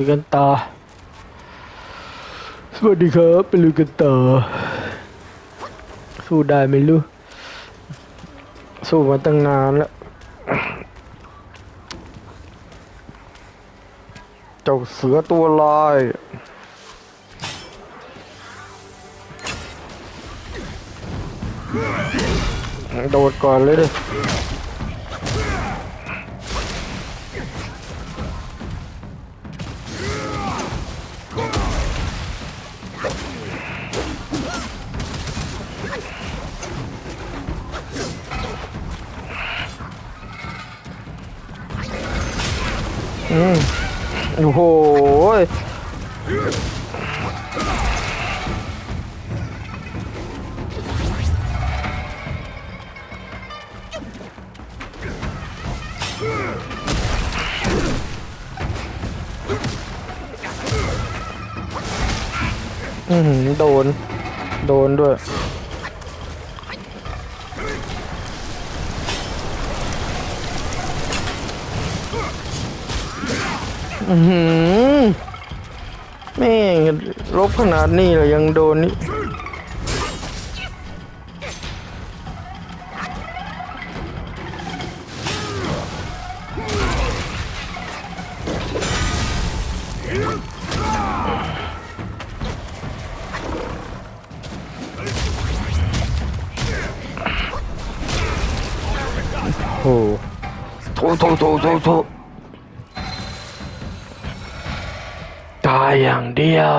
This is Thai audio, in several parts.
ลุยกันต่อ สวัสดีครับไปลุยกันต่อ สู้ได้ไหมลูกสู้มาตั้งนานแล้วเจ้าเสือตัวลายโดดก่อนเลยดิ อือหือโดน โดนด้วย อือหือ แม่งลบขนาดนี้เลยยังโดนนี่โอ้โถโถโถโถโถ ตา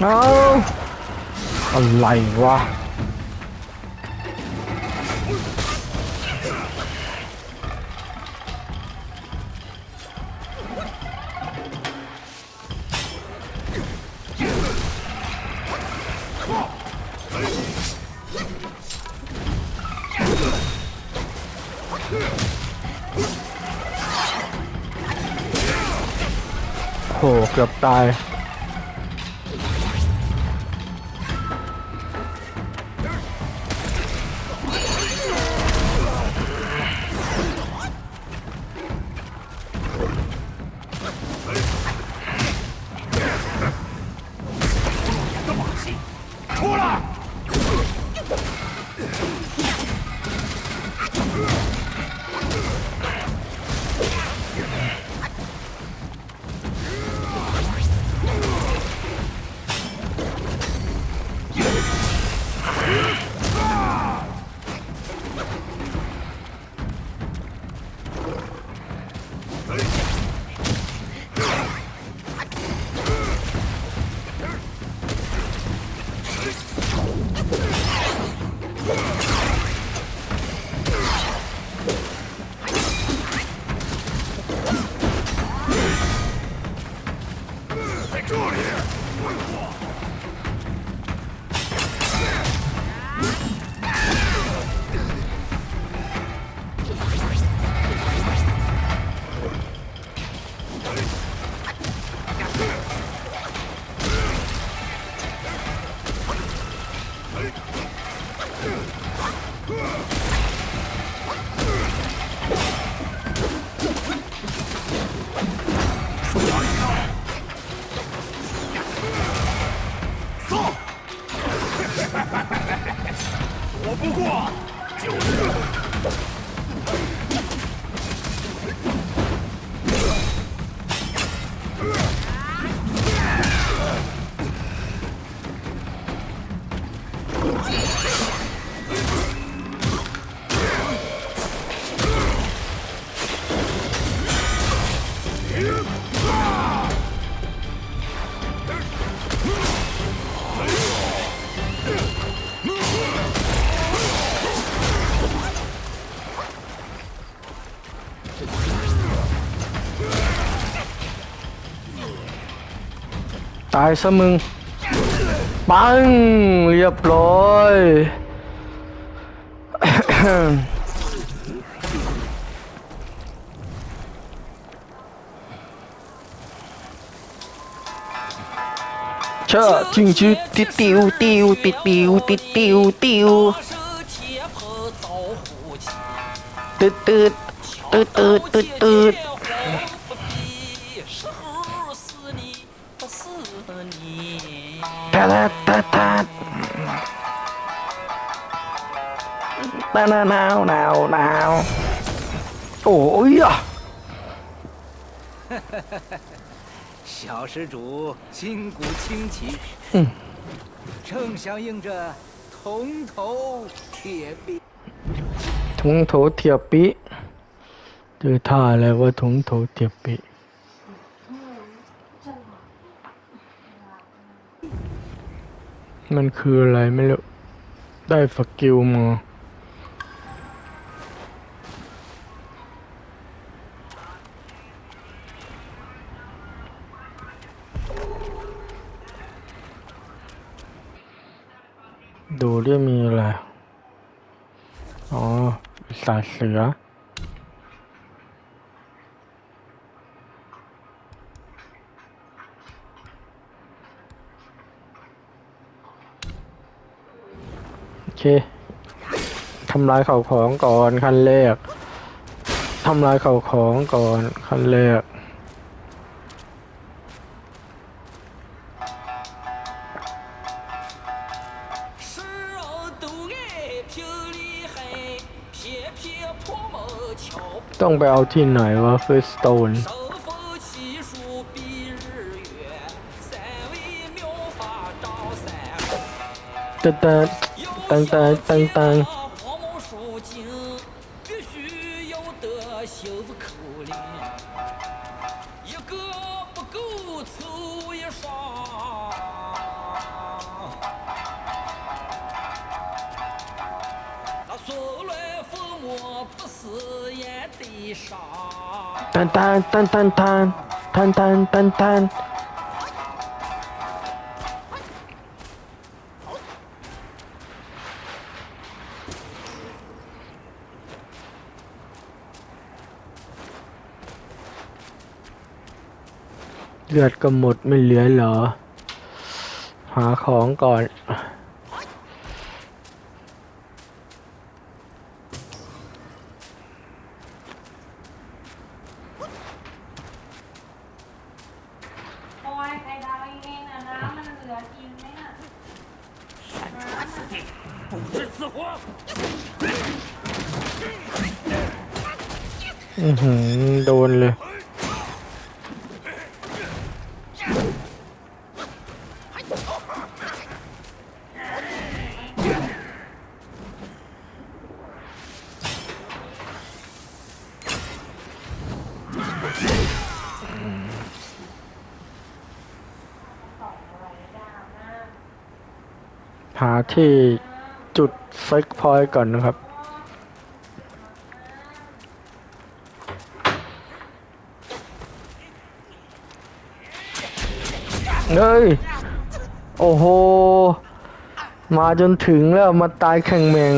เอาอะไรวะโหเกือบตาย ตายซะมึง ปัง เรียบร้อย เช่อจิงจิติติวติวติติวติติวติวติดตืดติดตืดตืดตืด 哒哒哒哒。哒哒哒哒哒。哎呀！小施主筋骨清奇，正响应着铜头铁臂。铜头铁臂，对他来说，铜头铁臂。 มันคืออะไรไม่รู้ ได้สกิลมาดูดิมีอะไร อ๋อปีศาเสือ โอเค ทำลายเข่าของก่อนขั้นแรกทำลายเข่าของก่อนขั้นแรกต้องไปเอาที่ไหนวะฟิสโตนแต่แต่ 当当当当黄毛鼠精 ลือดก็หมดไม่เหลือเหรอ หาของก่อน โอ้ยไข่ดาวเงอะน้ำมันเหลือกินไหมน่ะอือหือ โดนเลย หาที่จุดเซ็กพอยต์ก่อนนะครับ เฮ้ย โอ้โห มาจนถึงแล้วมาตายแข่งแมง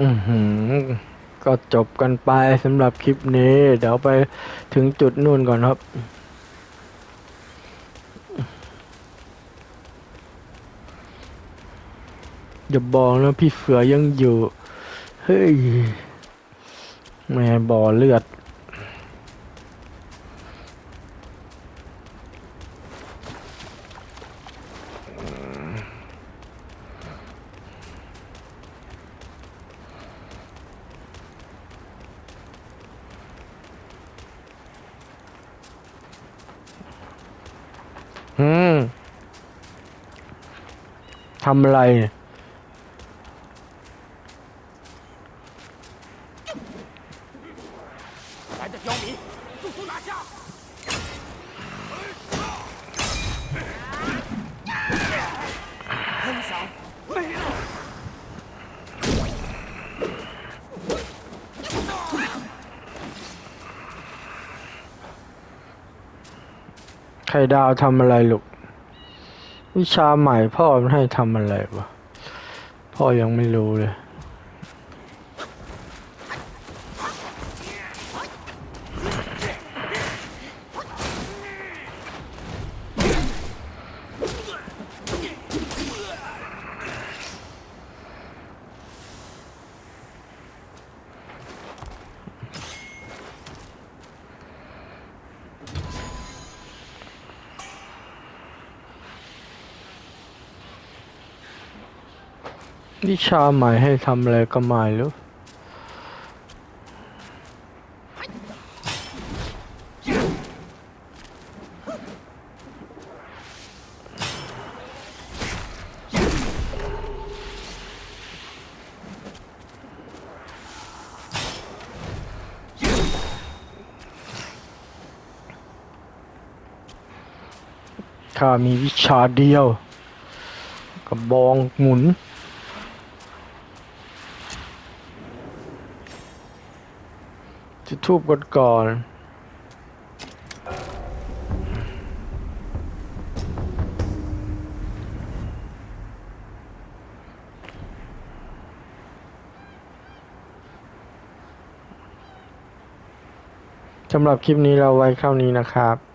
อือหือ ก็จบกันไปสำหรับคลิปนี้ เดี๋ยวไปถึงจุดนู่นก่อนครับ อย่าบอกนะพี่เสือยังอยู่ เฮ้ย แม่บ่อเลือด ทำอะไรเนี่ย 来的刁民，速速拿下！喷伞没了。 ไข่ดาวทำอะไรลูก วิชาใหม่พ่อมันให้ทำอะไรวะพ่อยังไม่รู้เลย วิชาใหม่ให้ทำอะไรก็ไม่รู้ข้ามีวิชาเดียวกระบองหมุน จุดทูบกดก่อนสำหรับคลิปนี้เราไว้เท่านี้นะครับ